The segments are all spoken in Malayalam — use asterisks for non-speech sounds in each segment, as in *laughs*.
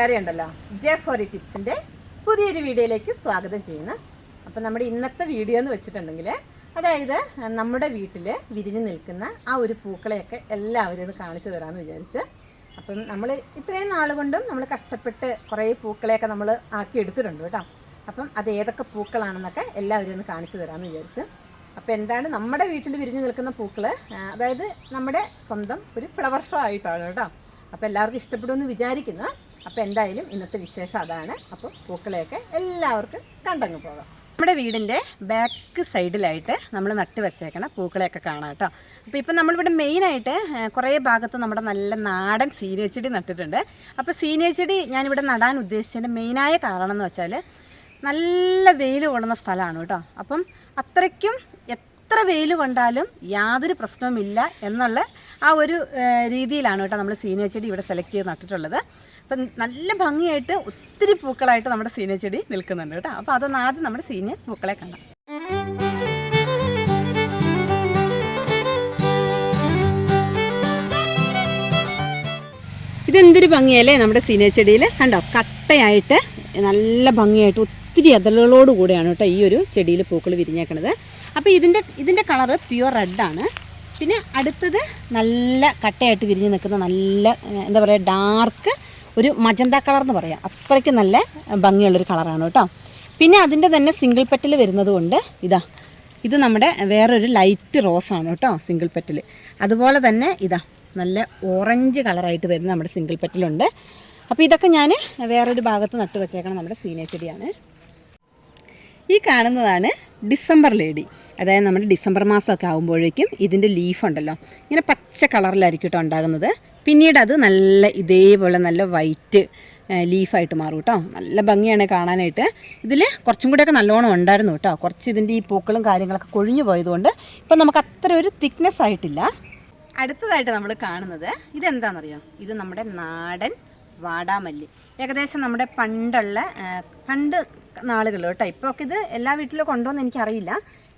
കൂട്ടുകാരെ ഉണ്ടല്ലോ ജെ ഫോറി ടിപ്സിന്റെ പുതിയൊരു വീഡിയോയിലേക്ക് സ്വാഗതം ചെയ്യുന്നു. അപ്പോൾ നമ്മുടെ ഇന്നത്തെ വീഡിയോ എന്ന് വെച്ചിട്ടുണ്ടെങ്കിൽ അതായത് നമ്മുടെ വീട്ടിൽ വിരിഞ്ഞു നിൽക്കുന്ന ആ ഒരു പൂക്കളെയൊക്കെ എല്ലാവരും ഒന്ന് കാണിച്ചു തരാമെന്ന് വിചാരിച്ച്. അപ്പം നമ്മൾ ഇത്രയും നാൾ കൊണ്ടും നമ്മൾ കഷ്ടപ്പെട്ട് കുറേ പൂക്കളെയൊക്കെ നമ്മൾ ആക്കി എടുത്തിട്ടുണ്ട് കേട്ടോ. അപ്പം അത് ഏതൊക്കെ പൂക്കളാണെന്നൊക്കെ എല്ലാവരും ഒന്ന് കാണിച്ചു തരാമെന്ന് വിചാരിച്ച്. അപ്പോൾ എന്താണ് നമ്മുടെ വീട്ടിൽ വിരിഞ്ഞു നിൽക്കുന്ന പൂക്കൾ അതായത് നമ്മുടെ സ്വന്തം ഒരു ഫ്ലവർ ഷോ ആയിട്ടാണ് കേട്ടോ. അപ്പോൾ എല്ലാവർക്കും ഇഷ്ടപ്പെടുമെന്ന് വിചാരിക്കുന്നു. അപ്പോൾ എന്തായാലും ഇന്നത്തെ വിശേഷം അതാണ്. അപ്പോൾ പൂക്കളെയൊക്കെ എല്ലാവർക്കും കണ്ടങ്ങ് പോകാം. നമ്മുടെ വീടിന്റെ ബാക്ക് സൈഡിലായിട്ട് നമ്മൾ നട്ട് വെച്ചേക്കണ പൂക്കളെയൊക്കെ കാണാം കേട്ടോ. അപ്പോൾ ഇപ്പം നമ്മളിവിടെ മെയിനായിട്ട് കുറേ ഭാഗത്ത് നമ്മുടെ നല്ല നാടൻ സീനിയ ചെടി നട്ടിട്ടുണ്ട്. അപ്പോൾ സീനിയ ചെടി ഞാനിവിടെ നടാൻ ഉദ്ദേശിച്ചതിന്റെ മെയിനായ കാരണം എന്ന് വെച്ചാൽ നല്ല വെയിൽ കൊള്ളുന്ന സ്ഥലമാണ് കേട്ടോ. അപ്പം അത്രയ്ക്കും എത്ര വെയിൽ കൊണ്ടാലും യാതൊരു പ്രശ്നവുമില്ല എന്നുള്ള ആ ഒരു രീതിയിലാണ് കേട്ടോ നമ്മൾ സീനിയ ചെടി ഇവിടെ സെലക്ട് ചെയ്ത് നട്ടിട്ടുള്ളത്. അപ്പം നല്ല ഭംഗിയായിട്ട് ഒത്തിരി പൂക്കളായിട്ട് നമ്മുടെ സീനിയ ചെടി നിൽക്കുന്നുണ്ട് കേട്ടോ. അപ്പോൾ അതൊന്ന് ആദ്യം നമ്മുടെ സീനിയ പൂക്കളെ കാണാം. ഇതെന്തൊരു ഭംഗിയല്ലേ നമ്മുടെ സീനിയ ചെടിയിൽ കണ്ടോ? കട്ടയായിട്ട് നല്ല ഭംഗിയായിട്ട് ഒത്തിരി എതളുകളോട് കൂടെയാണ് കേട്ടോ ഈ ഒരു ചെടിയിൽ പൂക്കൾ വിരിഞ്ഞേക്കണത്. അപ്പോൾ ഇതിന്റെ ഇതിന്റെ കളറ് പ്യുവർ റെഡാണ് പിന്നെ അടുത്തത് നല്ല കട്ടയായിട്ട് വിരിഞ്ഞ് നിൽക്കുന്ന നല്ല എന്താ പറയുക ഡാർക്ക് ഒരു മജന്ത കളർ എന്ന് പറയാം. അത്രയ്ക്ക് നല്ല ഭംഗിയുള്ളൊരു കളറാണ് കേട്ടോ. പിന്നെ അതിന്റെ തന്നെ സിംഗിൾ പെറ്റൽ വരുന്നത് കൊണ്ട് ഇതാ ഇത് നമ്മുടെ വേറൊരു ലൈറ്റ് റോസാണ് കേട്ടോ സിംഗിൾ പെറ്റൽ അതുപോലെ തന്നെ ഇതാ നല്ല ഓറഞ്ച് കളറായിട്ട് വരുന്ന നമ്മുടെ സിംഗിൾ പെറ്റലുണ്ട്. അപ്പോൾ ഇതൊക്കെ ഞാൻ വേറൊരു ഭാഗത്ത് നട്ടു വെച്ചേക്കണം നമ്മുടെ സീനിയ ചെടിയാണ്. ഈ കാണുന്നതാണ് ഡിസംബർ ലേഡി. അതായത് നമ്മുടെ ഡിസംബർ മാസമൊക്കെ ആകുമ്പോഴേക്കും ഇതിന്റെ ലീഫ് ഉണ്ടല്ലോ. ഇങ്ങനെ പച്ച കളറിലായിരിക്കും കേട്ടോ ഉണ്ടാകുന്നത്. പിന്നീട് അത് നല്ല ഇതേപോലെ നല്ല വൈറ്റ് ലീഫായിട്ട് മാറും കേട്ടോ. നല്ല ഭംഗിയാണ് കാണാനായിട്ട്. ഇതിൽ കുറച്ചും കൂടെയൊക്കെ നല്ലോണം ഉണ്ടായിരുന്നു കേട്ടോ. കുറച്ച് ഇതിന്റെ ഈ പൂക്കളും കാര്യങ്ങളൊക്കെ കൊഴിഞ്ഞു പോയതുകൊണ്ട് ഇപ്പം നമുക്ക് അത്ര ഒരു തിക്നെസ് ആയിട്ടില്ല. അടുത്തതായിട്ട് നമ്മൾ കാണുന്നത് ഇതെന്താണെന്നറിയോ? ഇത് നമ്മുടെ നാടൻ വാടാമല്ലി. ഏകദേശം നമ്മുടെ പണ്ടുള്ള പണ്ട് നാളുകൾ കേട്ടോ. ഇപ്പോൾ ഒക്കെ ഇത് എല്ലാ വീട്ടിലും കൊണ്ടുവന്ന് എനിക്കറിയില്ല.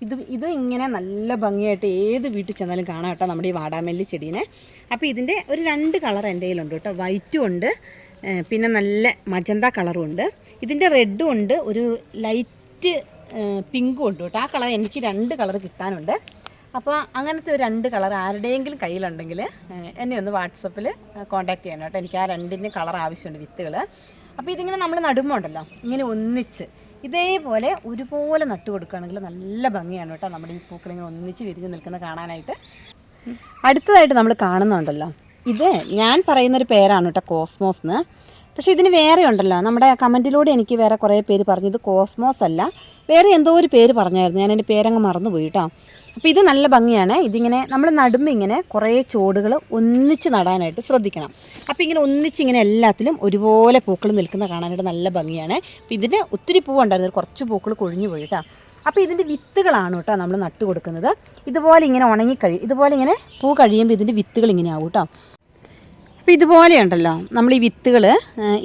ഇത് ഇത് ഇങ്ങനെ നല്ല ഭംഗിയായിട്ട് ഏത് വീട്ടിൽ ചെന്നാലും കാണാം കേട്ടോ നമ്മുടെ ഈ വാടാമല്ലി ചെടീനെ. അപ്പോൾ ഇതിന്റെ ഒരു രണ്ട് കളർ എന്റെ കയ്യിലുണ്ട് കേട്ടോ. വൈറ്റും ഉണ്ട് പിന്നെ നല്ല മജന്ത കളറും ഉണ്ട്. ഇതിന്റെ റെഡും ഉണ്ട് ഒരു ലൈറ്റ് പിങ്കും ഉണ്ട് കേട്ടോ. ആ കളർ എനിക്ക് രണ്ട് കളർ കിട്ടാനുണ്ട്. അപ്പോൾ അങ്ങനത്തെ ഒരു രണ്ട് കളർ ആരുടെയെങ്കിലും കയ്യിലുണ്ടെങ്കിൽ എന്നെ ഒന്ന് വാട്സപ്പിൽ കോൺടാക്ട് ചെയ്യണം കേട്ടോ. എനിക്ക് ആ രണ്ടിന്റെ കളർ ആവശ്യമുണ്ട് വിത്തുകൾ അപ്പോൾ ഇതിങ്ങനെ നമ്മൾ നടുമ്പോൾ ഉണ്ടല്ലോ ഇങ്ങനെ ഒന്നിച്ച്. ഇതേപോലെ ഒരുപോലെ നട്ട് കൊടുക്കുകയാണെങ്കിൽ നല്ല ഭംഗിയാണ് കേട്ടോ നമ്മുടെ ഈ പൂക്കളിങ്ങനെ ഒന്നിച്ച് വിരിഞ്ഞ് നിൽക്കുന്ന കാണാനായിട്ട്. അടുത്തതായിട്ട് നമ്മൾ കാണുന്നുണ്ടല്ലോ. ഇത് ഞാൻ പറയുന്നൊരു പേരാണ് കേട്ടോ കോസ്മോസ് എന്ന്. പക്ഷേ ഇതിന് വേറെ ഉണ്ടല്ലോ. നമ്മുടെ കമന്റിലൂടെ എനിക്ക് വേറെ കുറേ പേര് പറഞ്ഞു. ഇത് കോസ്മോസ് അല്ല. വേറെ എന്തോ ഒരു പേര് പറഞ്ഞായിരുന്നു. ഞാൻ എന്റെ പേരങ്ങ് മറന്നുപോയി കേട്ടോ അപ്പോൾ ഇത് നല്ല ഭംഗിയാണ്. ഇതിങ്ങനെ നമ്മൾ നടുമ്പോൾ ഇങ്ങനെ കുറേ ചോടുകൾ ഒന്നിച്ച് നടാനായിട്ട് ശ്രദ്ധിക്കണം. അപ്പോൾ ഇങ്ങനെ ഒന്നിച്ച് ഇങ്ങനെ എല്ലാത്തിലും ഒരുപോലെ പൂക്കൾ നിൽക്കുന്ന കാണാനായിട്ട് നല്ല ഭംഗിയാണ്. അപ്പോൾ ഇതിന് ഒത്തിരി പൂവുണ്ടായിരുന്നു കുറച്ച് പൂക്കൾ കൊഴിഞ്ഞു പോയി കേട്ടോ അപ്പോൾ ഇതിന്റെ വിത്തുകളാണ് കേട്ടോ നമ്മൾ നട്ട് കൊടുക്കുന്നത് ഇതുപോലെ ഇങ്ങനെ ഉണങ്ങി കഴി ഇതുപോലെ ഇങ്ങനെ പൂ കഴിയുമ്പോൾ ഇതിന്റെ വിത്തുകൾ ഇങ്ങനെ ആവും കേട്ടോ അപ്പോൾ ഇതുപോലെ ഉണ്ടല്ലോ നമ്മൾ ഈ വിത്തുകൾ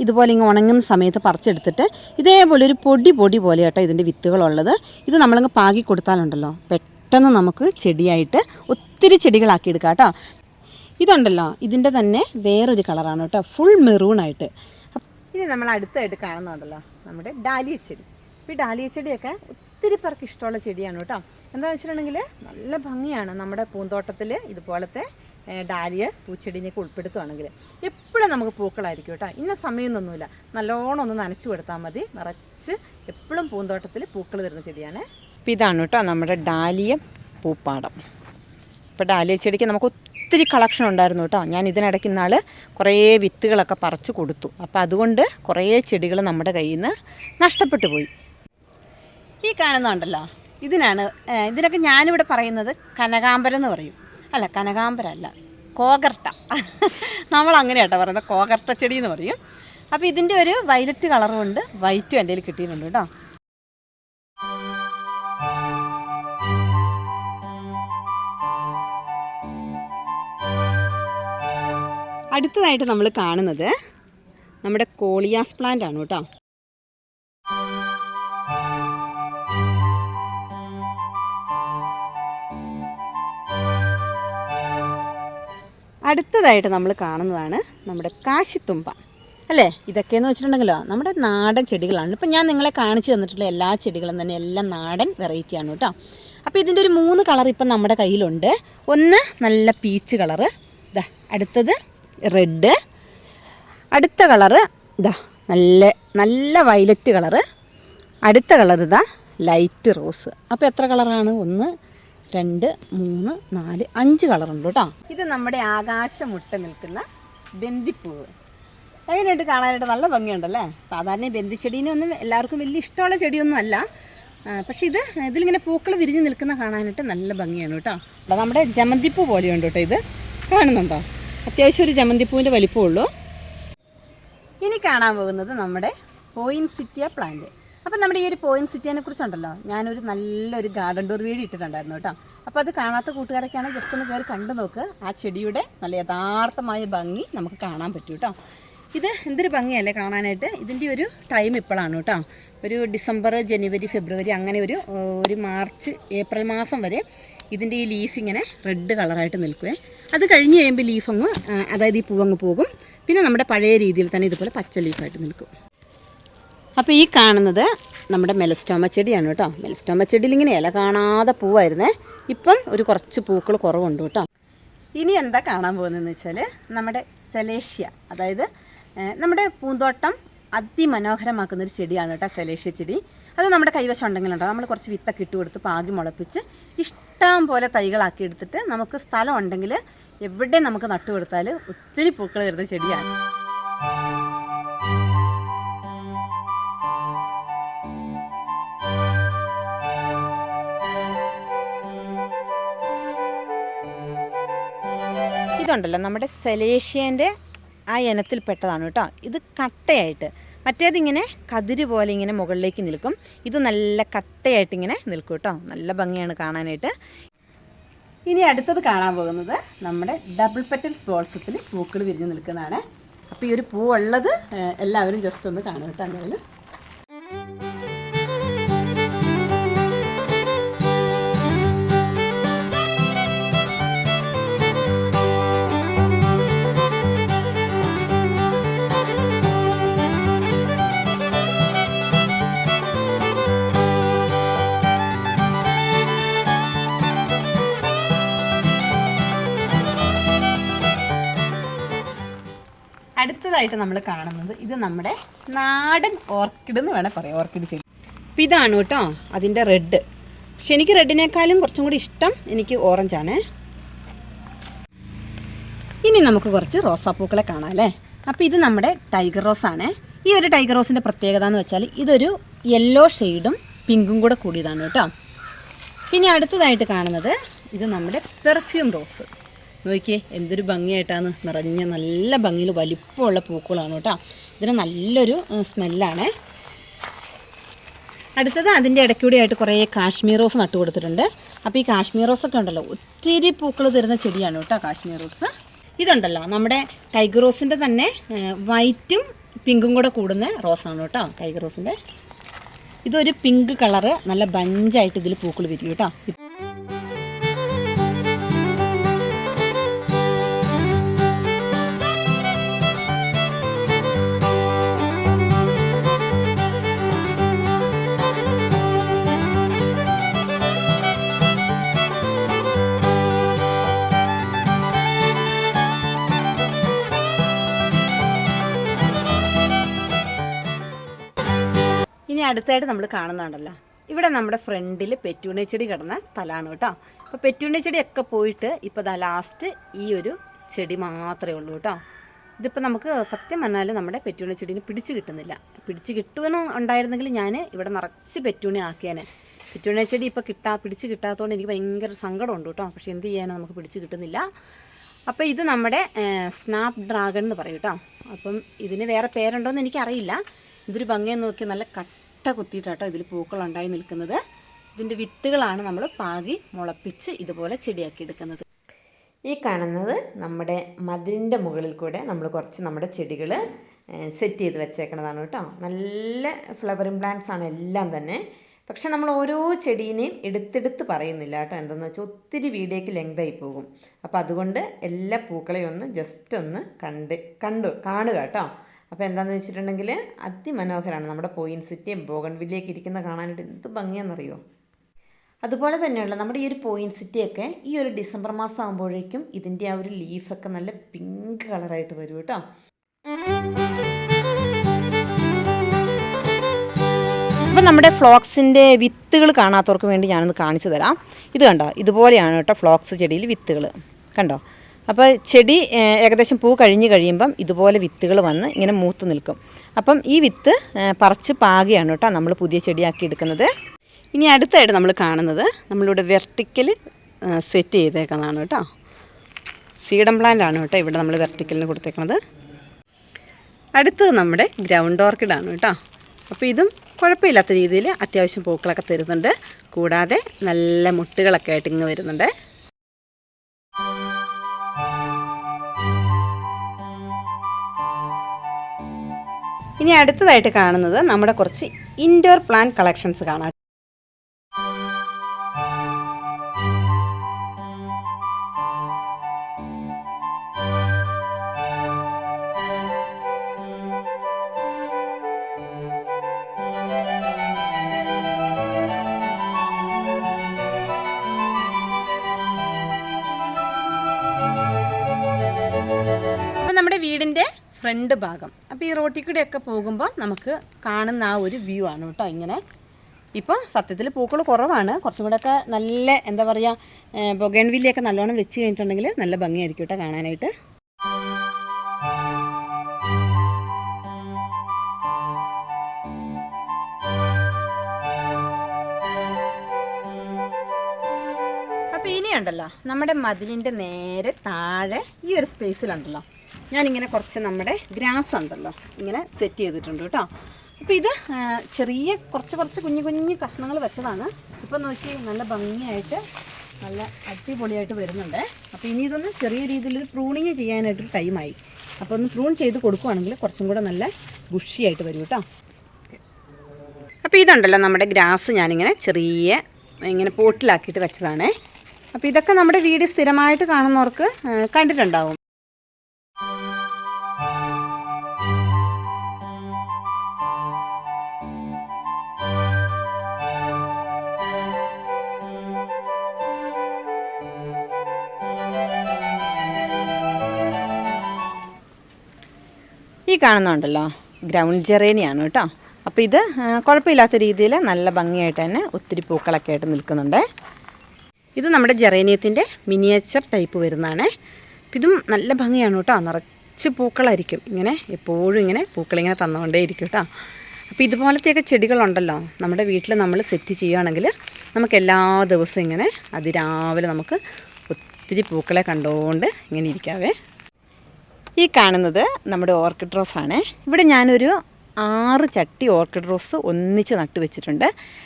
ഇതുപോലെ ഇങ്ങനെ ഉണങ്ങുന്ന സമയത്ത് പറിച്ചെടുത്തിട്ട് ഇതേപോലെ ഒരു പൊടി പൊടി പോലെ കേട്ടോ ഇതിന്റെ വിത്തുകളുള്ളത്. ഇത് നമ്മളങ്ങ് പാകി കൊടുത്താലുണ്ടല്ലോ പെട്ടെന്ന് നമുക്ക് ചെടിയായിട്ട് ഒത്തിരി ചെടികളാക്കി എടുക്കാം കേട്ടോ. ഇതുണ്ടല്ലോ ഇതിന്റെ തന്നെ വേറൊരു കളറാണ് കേട്ടോ ഫുൾ മെറൂണായിട്ട്. ഇനി നമ്മൾ അടുത്തായിട്ട് കാണുന്നുണ്ടല്ലോ നമ്മുടെ ഡാലിയ ചെടി ഈ ഡാലിയ ചെടിയൊക്കെ ഒത്തിരി പേർക്ക് ഇഷ്ടമുള്ള ചെടിയാണ് കേട്ടോ. എന്താണെന്ന് വെച്ചിട്ടുണ്ടെങ്കിൽ നല്ല ഭംഗിയാണ് നമ്മുടെ പൂന്തോട്ടത്തിൽ ഇതുപോലത്തെ ഡാലിയ പൂച്ചെടിനെയൊക്കെ ഉൾപ്പെടുത്തുവാണെങ്കിൽ എപ്പോഴും നമുക്ക് പൂക്കളായിരിക്കും കേട്ടോ. ഇന്ന സമയമൊന്നുമില്ല. നല്ലോണം ഒന്ന് നനച്ചു കൊടുത്താൽ മതി. നിറച്ച് എപ്പോഴും പൂന്തോട്ടത്തിൽ പൂക്കൾ തരുന്ന ചെടിയാണ്. അപ്പോൾ ഇതാണ് കേട്ടോ നമ്മുടെ ഡാലിയ പൂപ്പാടം. ഇപ്പോൾ ഡാലിയ ചെടിക്ക് നമുക്ക് ഒത്തിരി കളക്ഷൻ ഉണ്ടായിരുന്നു കേട്ടോ. ഞാൻ ഇതിനിടയ്ക്ക് ഇന്നാൾ കുറേ വിത്തുകളൊക്കെ പറിച്ചു കൊടുത്തു. അപ്പോൾ അതുകൊണ്ട് കുറേ ചെടികൾ നമ്മുടെ കയ്യിൽ നിന്ന് നഷ്ടപ്പെട്ടു പോയി. ഈ കാണുന്നുണ്ടല്ലോ ഇതിനാണ് ഇതിനൊക്കെ ഞാനിവിടെ പറയുന്നത് കനകാമ്പരം എന്ന് പറയും. അല്ല കനകാമ്പരം അല്ല കോകർട്ട. നമ്മൾ അങ്ങനെയാട്ടോ പറയുന്നത്. കോകർട്ട ചെടി എന്ന് പറയും. അപ്പോൾ ഇതിന്റെ ഒരു വയലറ്റ് കളറും ഉണ്ട് വൈറ്റും എന്റെ കിട്ടിയിട്ടുണ്ട് കേട്ടോ. അടുത്തതായിട്ട് നമ്മൾ കാണുന്നത് നമ്മുടെ കോളിയാസ് പ്ലാന്റ് ആണ് കേട്ടോ. അടുത്തതായിട്ട് നമ്മൾ കാണുന്നതാണ് നമ്മുടെ കാശിത്തുമ്പ. അല്ലേ? ഇതൊക്കെയെന്ന് വെച്ചിട്ടുണ്ടെങ്കിലോ നമ്മുടെ നാടൻ ചെടികളാണ്. ഇപ്പം ഞാൻ നിങ്ങളെ കാണിച്ചു തന്നിട്ടുള്ള എല്ലാ ചെടികളും തന്നെ എല്ലാം നാടൻ വെറൈറ്റിയാണ് കേട്ടോ. അപ്പോൾ ഇതിന്റെ ഒരു മൂന്ന് കളർ ഇപ്പം നമ്മുടെ കയ്യിലുണ്ട്. ഒന്ന് നല്ല പീച്ച് കളറ്. ഇതാ അടുത്തത് റെഡ് അടുത്ത കളറ് ഇതാ നല്ല നല്ല വയലറ്റ് കളറ്. അടുത്ത കളർ ഇതാ ലൈറ്റ് റോസ് അപ്പോൾ എത്ര കളറാണ്? ഒന്ന് രണ്ട് മൂന്ന് നാല് അഞ്ച് കളറുണ്ട് കേട്ടോ ഇത് നമ്മുടെ ആകാശമുട്ട നിൽക്കുന്ന ബന്ദിപ്പൂവ്. അതിനായിട്ട് കാണാനായിട്ട്? നല്ല ഭംഗിയുണ്ടല്ലേ? സാധാരണ ബന്ദിച്ചെടീനൊന്നും എല്ലാവർക്കും വലിയ ഇഷ്ടമുള്ള ചെടിയൊന്നും അല്ല. പക്ഷേ ഇത് ഇതിലിങ്ങനെ പൂക്കൾ വിരിഞ്ഞ് നിൽക്കുന്ന കാണാനായിട്ട് നല്ല ഭംഗിയാണ് കേട്ടോ അപ്പോൾ നമ്മുടെ ജമന്തിപ്പൂ പോലെയുണ്ട് കേട്ടോ ഇത്. കാണുന്നുണ്ടോ? അത്യാവശ്യം ഒരു ജമന്തിപ്പൂവിന്റെ വലിപ്പമുള്ളൂ ഇനി കാണാൻ പോകുന്നത് നമ്മുടെ പോയിൻസിറ്റിയ പ്ലാന്റ്. അപ്പം നമ്മുടെ ഈ ഒരു പോയിന്റ് സിറ്റിനെ കുറിച്ചുണ്ടല്ലോ. ഞാനൊരു നല്ലൊരു ഗാർഡൻ ഡോർ വീട് ഇട്ടിട്ടുണ്ടായിരുന്നു കേട്ടോ. അപ്പോൾ അത് കാണാത്ത കൂട്ടുകാരൊക്കെയാണ് ജസ്റ്റ് ഒന്ന് കയറി കണ്ടു നോക്ക്. ആ ചെടിയുടെ നല്ല യഥാർത്ഥമായ ഭംഗി നമുക്ക് കാണാൻ പറ്റും കേട്ടോ. ഇത് എന്തൊരു ഭംഗിയല്ലേ കാണാനായിട്ട്? ഇതിന്റെ ഒരു ടൈം ഇപ്പോഴാണ് കേട്ടോ. ഒരു ഡിസംബർ ജനുവരി ഫെബ്രുവരി അങ്ങനെ ഒരു ഒരു മാർച്ച് ഏപ്രിൽ മാസം വരെ ഇതിന്റെ ഈ ലീഫ് ഇങ്ങനെ റെഡ് കളറായിട്ട് നിൽക്കുവേ. അത് കഴിഞ്ഞ് കഴിയുമ്പോൾ ലീഫ് അങ്ങ് അതായത് ഈ പൂവങ്ങ് പോകും. പിന്നെ നമ്മുടെ പഴയ രീതിയിൽ തന്നെ ഇതുപോലെ പച്ച ലീഫായിട്ട് നിൽക്കും. അപ്പോൾ ഈ കാണുന്നത് നമ്മുടെ മെലസ്റ്റോമ ചെടിയാണ് കേട്ടോ. മെലസ്റ്റോമ ചെടിയിൽ ഇങ്ങനെ ഇല കാണാതെ പൂവായിരുന്നേ. ഇപ്പം ഒരു കുറച്ച് പൂക്കൾ കുറവുണ്ട് കേട്ടോ. ഇനി എന്താ കാണാൻ പോകുന്നതെന്ന് വെച്ചാൽ നമ്മുടെ സെലേഷ്യ അതായത് നമ്മുടെ പൂന്തോട്ടം അതിമനോഹരമാക്കുന്ന ഒരു ചെടിയാണ് കേട്ടോ സെലേഷ്യ ചെടി. അത് നമ്മുടെ കൈവശം ഉണ്ടെങ്കിലുണ്ടോ നമ്മൾ കുറച്ച് വിത്തൊക്കെ ഇട്ട് കൊടുത്ത് പാകി മുളപ്പിച്ച് ഇഷ്ടം പോലെ തൈകളാക്കി എടുത്തിട്ട് നമുക്ക് സ്ഥലം ഉണ്ടെങ്കിൽ എവിടെ നമുക്ക് നട്ടു കൊടുത്താൽ ഒത്തിരി പൂക്കൾ തരുന്ന ചെടിയാണ്. ഇതുണ്ടല്ലോ നമ്മുടെ സെലേഷ്യന്റെ ആ ഇനത്തിൽപ്പെട്ടതാണ് കേട്ടോ. ഇത് കട്ടയായിട്ട്. മറ്റേതിങ്ങനെ കതിര് പോലെ ഇങ്ങനെ മുകളിലേക്ക് നിൽക്കും. ഇത് നല്ല കട്ടയായിട്ട് ഇങ്ങനെ നിൽക്കും കേട്ടോ. നല്ല ഭംഗിയാണ് കാണാനായിട്ട്. ഇനി അടുത്തത് കാണാൻ പോകുന്നത് നമ്മുടെ ഡബിൾ പെറ്റൽ ബോൾസത്തിൽ പൂക്കൾ വിരിഞ്ഞ് നിൽക്കുന്നതാണ്. അപ്പോൾ ഈ ഒരു പൂവുള്ളത് എല്ലാവരും ജസ്റ്റ് ഒന്ന് കാണും കേട്ടോ എന്തായാലും. അടുത്തതായിട്ട് നമ്മൾ കാണുന്നത് ഇത് നമ്മുടെ നാടൻ ഓർക്കിഡ് എന്ന് വേണേൽ പറയാം ഓർക്കിഡ് ചെടി. അപ്പം ഇതാണ് കേട്ടോ അതിന്റെ റെഡ് പക്ഷെ എനിക്ക് റെഡിനേക്കാളും കുറച്ചും കൂടി ഇഷ്ടം എനിക്ക് ഓറഞ്ചാണ് ഇനി നമുക്ക് കുറച്ച് റോസാപ്പൂക്കളെ കാണാം അല്ലേ? അപ്പോൾ ഇത് നമ്മുടെ ടൈഗർ റോസ് ആണ്. ഈ ഒരു ടൈഗർ റോസിന്റെ പ്രത്യേകത എന്ന് വെച്ചാൽ ഇതൊരു യെല്ലോ ഷെയ്ഡും പിങ്കും കൂടെ കൂടിയതാണ് കേട്ടോ. പിന്നെ അടുത്തതായിട്ട് കാണുന്നത് ഇത് നമ്മുടെ പെർഫ്യൂം റോസ് നോക്കിയേ എന്തൊരു ഭംഗിയായിട്ടാണ് നിറഞ്ഞ നല്ല ഭംഗിയിൽ വലിപ്പമുള്ള പൂക്കളാണ് കേട്ടോ. ഇതിന് നല്ലൊരു സ്മെല്ലാണ്. അടുത്തത് അതിന്റെ ഇടയ്ക്കൂടെ ആയിട്ട് കുറേ കാശ്മീർ റോസ് നട്ടു കൊടുത്തിട്ടുണ്ട്. അപ്പോൾ ഈ കാശ്മീർ ഒക്കെ ഉണ്ടല്ലോ ഒത്തിരി പൂക്കൾ തരുന്ന ചെടിയാണ് കേട്ടോ കാശ്മീർ റോസ്. ഇതുണ്ടല്ലോ നമ്മുടെ ടൈഗർ റോസിന്റെ തന്നെ വൈറ്റും പിങ്കും കൂടെ കൂടുന്ന റോസാണ് കേട്ടോ ടൈഗർ റോസിന്റെ. ഇതൊരു പിങ്ക് കളറ് നല്ല ബഞ്ചായിട്ട് ഇതിൽ പൂക്കൾ വിരിക്കും കേട്ടോ. അടുത്തായിട്ട് നമ്മൾ കാണുന്നുണ്ടല്ലോ ഇവിടെ നമ്മുടെ ഫ്രണ്ടിൽ പെറ്റൂണി ചെടി കിടന്ന സ്ഥലമാണ് കേട്ടോ. അപ്പോൾ പെറ്റൂണി ചെടിയൊക്കെ പോയിട്ട് ഇപ്പോൾ ദാ ലാസ്റ്റ് ഈ ഒരു ചെടി മാത്രമേ ഉള്ളൂ കേട്ടോ. ഇതിപ്പോൾ നമുക്ക് സത്യം പറഞ്ഞാൽ നമ്മുടെ പെറ്റൂണി ചെടീനെ പിടിച്ച് കിട്ടുന്നില്ല. പിടിച്ച് കിട്ടുമെന്ന് ഉണ്ടായിരുന്നെങ്കിൽ ഞാൻ ഇവിടെ നിറച്ച് പെറ്റൂണി ആക്കിയേനെ. പെറ്റൂണി ചെടി ഇപ്പോൾ കിട്ടാ പിടിച്ച് കിട്ടാത്തതുകൊണ്ട് എനിക്ക് ഭയങ്കര സങ്കടമുണ്ട് കേട്ടോ. പക്ഷേ എന്ത് ചെയ്യാനാണ് നമുക്ക് പിടിച്ച് കിട്ടുന്നില്ല. അപ്പോൾ ഇത് നമ്മുടെ സ്നാപ് ഡ്രാഗൺ എന്ന് പറയും കേട്ടോ. അപ്പം ഇതിന് വേറെ പേരുണ്ടോയെന്ന് എനിക്കറിയില്ല. ഇതൊരു ഭംഗിയെന്ന് നോക്കി നല്ല കട്ട കുത്തിയിട്ടാട്ടോ ഇതിൽ പൂക്കളുണ്ടായി നിൽക്കുന്നത്. ഇതിന്റെ വിത്തുകളാണ് നമ്മൾ പാകി മുളപ്പിച്ച് ഇതുപോലെ ചെടിയാക്കി എടുക്കുന്നത്. ഈ കാണുന്നത് നമ്മുടെ മതിലിന്റെ മുകളിൽ കൂടെ നമ്മൾ കുറച്ച് നമ്മുടെ ചെടികൾ സെറ്റ് ചെയ്ത് വെച്ചേക്കണതാണ് കേട്ടോ. നല്ല ഫ്ലവറിങ് പ്ലാന്റ്സ് ആണ് എല്ലാം തന്നെ. പക്ഷെ നമ്മൾ ഓരോ ചെടീനെയും എടുത്തെടുത്ത് പറയുന്നില്ല കേട്ടോ എന്തെന്ന് വെച്ചാൽ ഒത്തിരി വീഡിയോക്ക് ലെങ്തായി പോകും. അപ്പോൾ അതുകൊണ്ട് എല്ലാ പൂക്കളെയും ഒന്ന് ജസ്റ്റ് ഒന്ന് കണ്ട് കണ്ടു കാണുക കേട്ടോ. അപ്പോൾ എന്താണെന്ന് വെച്ചിട്ടുണ്ടെങ്കിൽ അതിമനോഹരമാണ് നമ്മുടെ പോയിൻ സിറ്റിയും ബോഗൺവില്ലയൊക്കെ ഇരിക്കുന്ന കാണാനായിട്ട് എന്ത് ഭംഗിയാണെന്നറിയോ അതുപോലെ തന്നെയുള്ള നമ്മുടെ ഈ ഒരു പോയിൻ സിറ്റിയൊക്കെ ഈ ഒരു ഡിസംബർ മാസം ആകുമ്പോഴേക്കും ഇതിന്റെ ആ ഒരു ലീഫൊക്കെ നല്ല പിങ്ക് കളറായിട്ട് വരും കേട്ടോ. അപ്പം നമ്മുടെ ഫ്ലോക്സിന്റെ വിത്തുകൾ കാണാത്തവർക്ക് വേണ്ടി ഞാനൊന്ന് കാണിച്ചു തരാം. ഇത് കണ്ടോ? ഇതുപോലെയാണ് കേട്ടോ ഫ്ലോക്സ് ചെടിയിൽ വിത്തുകൾ കണ്ടോ? അപ്പോൾ ചെടി ഏകദേശം പൂ കഴിഞ്ഞ് കഴിയുമ്പം ഇതുപോലെ വിത്തുകൾ വന്ന് ഇങ്ങനെ മൂത്ത് നിൽക്കും. അപ്പം ഈ വിത്ത് പറിച്ച് പാകിയാണ് കേട്ടോ നമ്മൾ പുതിയ ചെടിയാക്കി എടുക്കുന്നത്. ഇനി അടുത്തായിട്ട് നമ്മൾ കാണുന്നത് നമ്മളിവിടെ വെർട്ടിക്കൽ സെറ്റ് ചെയ്തേക്കുന്നതാണ് കേട്ടോ. സീഡം പ്ലാന്റ് ആണ് കേട്ടോ ഇവിടെ നമ്മൾ വെർട്ടിക്കലിന് കൊടുത്തേക്കുന്നത്. അടുത്തത് നമ്മുടെ ഗ്രൗണ്ട് ഓർക്കിഡാണ് കേട്ടോ. അപ്പോൾ ഇതും കുഴപ്പമില്ലാത്ത രീതിയിൽ അത്യാവശ്യം പൂക്കളൊക്കെ തരുന്നുണ്ട്. കൂടാതെ നല്ല മുട്ടുകളൊക്കെ ആയിട്ട് ഇങ്ങ് വരുന്നുണ്ട്. ഇനി അടുത്തതായിട്ട് കാണുന്നത് നമ്മുടെ കുറച്ച് ഇൻഡോർ പ്ലാന്റ് കളക്ഷൻസ് കാണാം. ഫ്രണ്ട് ഭാഗം. അപ്പോൾ ഈ റോട്ടിൽ കൂടെയൊക്കെ പോകുമ്പോൾ നമുക്ക് കാണുന്ന ആ ഒരു വ്യൂ ആണ് കേട്ടോ ഇങ്ങനെ. ഇപ്പോൾ സത്യത്തിൽ പൂക്കൾ കുറവാണ്. കുറച്ചും കൂടെയൊക്കെ നല്ല എന്താ പറയുക ബൊഗൻവില്ലയൊക്കെ നല്ലോണം വെച്ച് കഴിഞ്ഞിട്ടുണ്ടെങ്കിൽ നല്ല ഭംഗിയായിരിക്കും കേട്ടോ കാണാനായിട്ട്. അപ്പോൾ നമ്മുടെ മതിലിന്റെ നേരെ താഴെ ഈ ഒരു സ്പേസിലുണ്ടല്ലോ ഞാനിങ്ങനെ കുറച്ച് നമ്മുടെ ഗ്രാസ് ഉണ്ടല്ലോ ഇങ്ങനെ സെറ്റ് ചെയ്തിട്ടുണ്ട് കേട്ടോ. അപ്പോൾ ഇത് ചെറിയ കുറച്ച് കുറച്ച് കുഞ്ഞു കുഞ്ഞു കഷ്ണങ്ങൾ വെച്ചതാണ്. ഇപ്പം നോക്കി നല്ല ഭംഗിയായിട്ട് നല്ല അടിപൊളിയായിട്ട് വരുന്നുണ്ട്. അപ്പോൾ ഇനി ഇതൊന്ന് ചെറിയ രീതിയിൽ പ്രൂണിങ് ചെയ്യാനായിട്ടൊരു ടൈമായി അപ്പോൾ ഒന്ന് പ്രൂൺ ചെയ്ത് കൊടുക്കുവാണെങ്കിൽ കുറച്ചും കൂടെ നല്ല ബുഷിയായിട്ട് വരും കേട്ടോ. അപ്പോൾ ഇതുണ്ടല്ലോ നമ്മുടെ ഗ്രാസ് ഞാനിങ്ങനെ ചെറിയ ഇങ്ങനെ പോട്ടിലാക്കിയിട്ട് വെച്ചതാണ്. അപ്പോൾ ഇതൊക്കെ നമ്മുടെ വീട് സ്ഥിരമായിട്ട് കാണുന്നവർക്ക് കണ്ടിട്ടുണ്ടാവും. ഈ കാണുന്നുണ്ടല്ലോ ഗ്രൗണ്ട് ജെറേനിയാണ് കേട്ടോ. അപ്പോൾ ഇത് കുഴപ്പമില്ലാത്ത രീതിയിൽ നല്ല ഭംഗിയായിട്ട് തന്നെ ഒത്തിരി പൂക്കളൊക്കെ ആയിട്ട് നിൽക്കുന്നുണ്ട്. ഇത് നമ്മുടെ ജെറേനിയത്തിന്റെ മിനിയേച്ചർ ടൈപ്പ് വരുന്നതാണ്. ഇതും നല്ല ഭംഗിയാണ് കേട്ടോ. നിറച്ച് പൂക്കളായിരിക്കും. ഇങ്ങനെ എപ്പോഴും ഇങ്ങനെ പൂക്കളിങ്ങനെ തന്നുകൊണ്ടേ ഇരിക്കും കേട്ടോ. അപ്പോൾ ഇതുപോലത്തെയൊക്കെ ചെടികളുണ്ടല്ലോ നമ്മുടെ വീട്ടിൽ നമ്മൾ സെറ്റ് ചെയ്യുകയാണെങ്കിൽ നമുക്ക് എല്ലാ ദിവസവും ഇങ്ങനെ അതിരാവിലെ നമുക്ക് ഒത്തിരി പൂക്കളെ കണ്ടുകൊണ്ട് ഇങ്ങനെ ഇരിക്കാവേ. ഈ കാണുന്നത് നമ്മുടെ ഓർക്കിഡ് റോസ് ആണ് ഇവിടെ ഞാനൊരു ആറ് ചട്ടി ഓർക്കിഡ് റോസ് ഒന്നിച്ച് നട്ടു വെച്ചിട്ടുണ്ട്.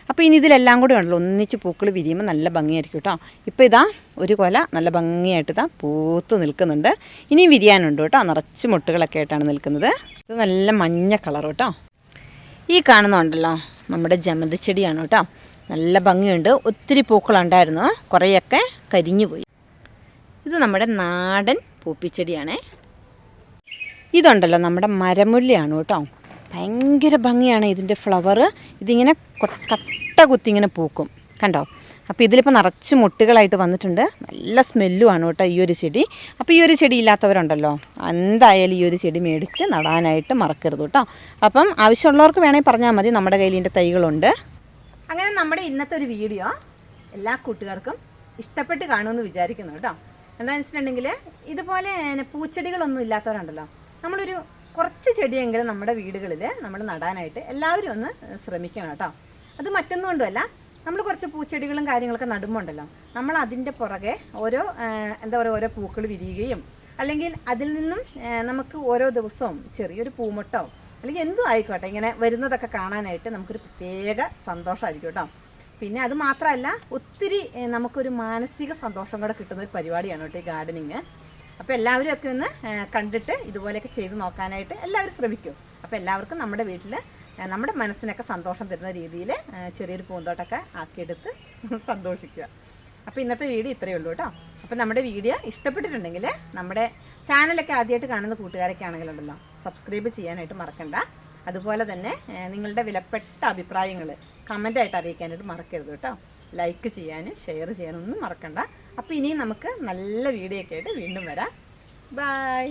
അപ്പോൾ ഇനി ഇതിലെല്ലാം കൂടെ ഉണ്ടല്ലോ. ഒന്നിച്ച് പൂക്കൾ വിരിയുമ്പോൾ നല്ല ഭംഗിയായിരിക്കും കേട്ടോ. ഇപ്പോൾ ഇതാ ഒരു കൊല നല്ല ഭംഗിയായിട്ട് ഇതാ പൂത്ത് നിൽക്കുന്നുണ്ട്. ഇനിയും വിരിയാനുണ്ട് കേട്ടോ. നിറച്ച് മുട്ടുകളൊക്കെ ആയിട്ടാണ് നിൽക്കുന്നത്. ഇത് നല്ല മഞ്ഞ കളർ കേട്ടോ. ഈ കാണുന്നുണ്ടല്ലോ നമ്മുടെ ജമന്തി ചെടിയാണ് കേട്ടോ. നല്ല ഭംഗിയുണ്ട്. ഒത്തിരി പൂക്കളുണ്ടായിരുന്നു. കുറേയൊക്കെ കരിഞ്ഞു പോയി. ഇത് നമ്മുടെ നാടൻ പൂപ്പിച്ചെടിയാണേ. ഇതുണ്ടല്ലോ നമ്മുടെ മരമുല്ലയാണ് കേട്ടോ. ഭയങ്കര ഭംഗിയാണ് ഇതിന്റെ ഫ്ലവർ ഇതിങ്ങനെ കട്ട കുത്തി ഇങ്ങനെ പൂക്കും. കണ്ടോ? അപ്പോൾ ഇതിലിപ്പോൾ നിറച്ച് മുട്ടുകളായിട്ട് വന്നിട്ടുണ്ട്. നല്ല സ്മെല്ലുമാണ് കേട്ടോ ഈ ഒരു ചെടി. അപ്പോൾ ഈ ഒരു ചെടി ഇല്ലാത്തവരുണ്ടല്ലോ. എന്തായാലും ഈ ഒരു ചെടി മേടിച്ച് നടാനായിട്ട് മറക്കരുത് കേട്ടോ. അപ്പം ആവശ്യമുള്ളവർക്ക് വേണമെങ്കിൽ പറഞ്ഞാൽ മതി. നമ്മുടെ കയ്യിൽ ഇതിന്റെ തൈകളുണ്ട്. അങ്ങനെ നമ്മുടെ ഇന്നത്തെ ഒരു വീഡിയോ എല്ലാ കൂട്ടുകാർക്കും ഇഷ്ടപ്പെട്ട് കാണുമെന്ന് വിചാരിക്കുന്നു കേട്ടോ. എന്താണെന്ന് വെച്ചിട്ടുണ്ടെങ്കിൽ ഇതുപോലെ പൂച്ചെടികളൊന്നും ഇല്ലാത്തവരുണ്ടല്ലോ. നമ്മളൊരു കുറച്ച് ചെടിയെങ്കിലും നമ്മുടെ വീടുകളിൽ നമ്മൾ നടാനായിട്ട് എല്ലാവരും ഒന്ന് ശ്രമിക്കണം കേട്ടോ. അത് മറ്റൊന്നും കൊണ്ടുമല്ല നമ്മൾ കുറച്ച് പൂച്ചെടികളും കാര്യങ്ങളൊക്കെ നടുമ്പോൾ ഉണ്ടല്ലോ നമ്മൾ അതിന്റെ പുറകെ ഓരോ എന്താ പറയുക ഓരോ പൂക്കൾ വിരിയുകയും അല്ലെങ്കിൽ അതിൽ നിന്നും നമുക്ക് ഓരോ ദിവസവും ചെറിയൊരു പൂമുട്ടോ അല്ലെങ്കിൽ എന്തും ആയിക്കോട്ടെ ഇങ്ങനെ വരുന്നതൊക്കെ കാണാനായിട്ട് നമുക്കൊരു പ്രത്യേക സന്തോഷമായിരിക്കും കേട്ടോ. പിന്നെ അത് മാത്രമല്ല ഒത്തിരി നമുക്കൊരു മാനസിക സന്തോഷം കൂടെ കിട്ടുന്ന ഒരു പരിപാടിയാണ് കേട്ടോ ഈ ഗാർഡനിങ്. അപ്പോൾ എല്ലാവരും ഒക്കെ ഒന്ന് കണ്ടിട്ട് ഇതുപോലെയൊക്കെ ചെയ്ത് നോക്കാനായിട്ട് എല്ലാവരും ശ്രമിക്കും. അപ്പോൾ എല്ലാവർക്കും നമ്മുടെ വീട്ടിൽ നമ്മുടെ മനസ്സിനൊക്കെ സന്തോഷം തരുന്ന രീതിയിൽ ചെറിയൊരു പൂന്തോട്ടമൊക്കെ ആക്കിയെടുത്ത് *laughs* സന്തോഷിക്കുക. അപ്പോൾ ഇന്നത്തെ വീഡിയോ ഇത്രയേ ഉള്ളൂ കേട്ടോ. അപ്പോൾ നമ്മുടെ വീഡിയോ ഇഷ്ടപ്പെട്ടിട്ടുണ്ടെങ്കിൽ നമ്മുടെ ചാനലൊക്കെ ആദ്യമായിട്ട് കാണുന്ന കൂട്ടുകാരൊക്കെ ആണെങ്കിലുണ്ടല്ലോ സബ്സ്ക്രൈബ് ചെയ്യാനായിട്ട് മറക്കണ്ട. അതുപോലെ തന്നെ നിങ്ങളുടെ വിലപ്പെട്ട അഭിപ്രായങ്ങൾ കമന്റായിട്ട് അറിയിക്കാനായിട്ട് മറക്കരുത് കേട്ടോ. ലൈക്ക് ചെയ്യാനും ഷെയർ ചെയ്യാനൊന്നും മറക്കണ്ട. അപ്പോൾ ഇനിയും നമുക്ക് നല്ല വീഡിയോ ഒക്കെ ആയിട്ട് വീണ്ടും വരാം. ബൈ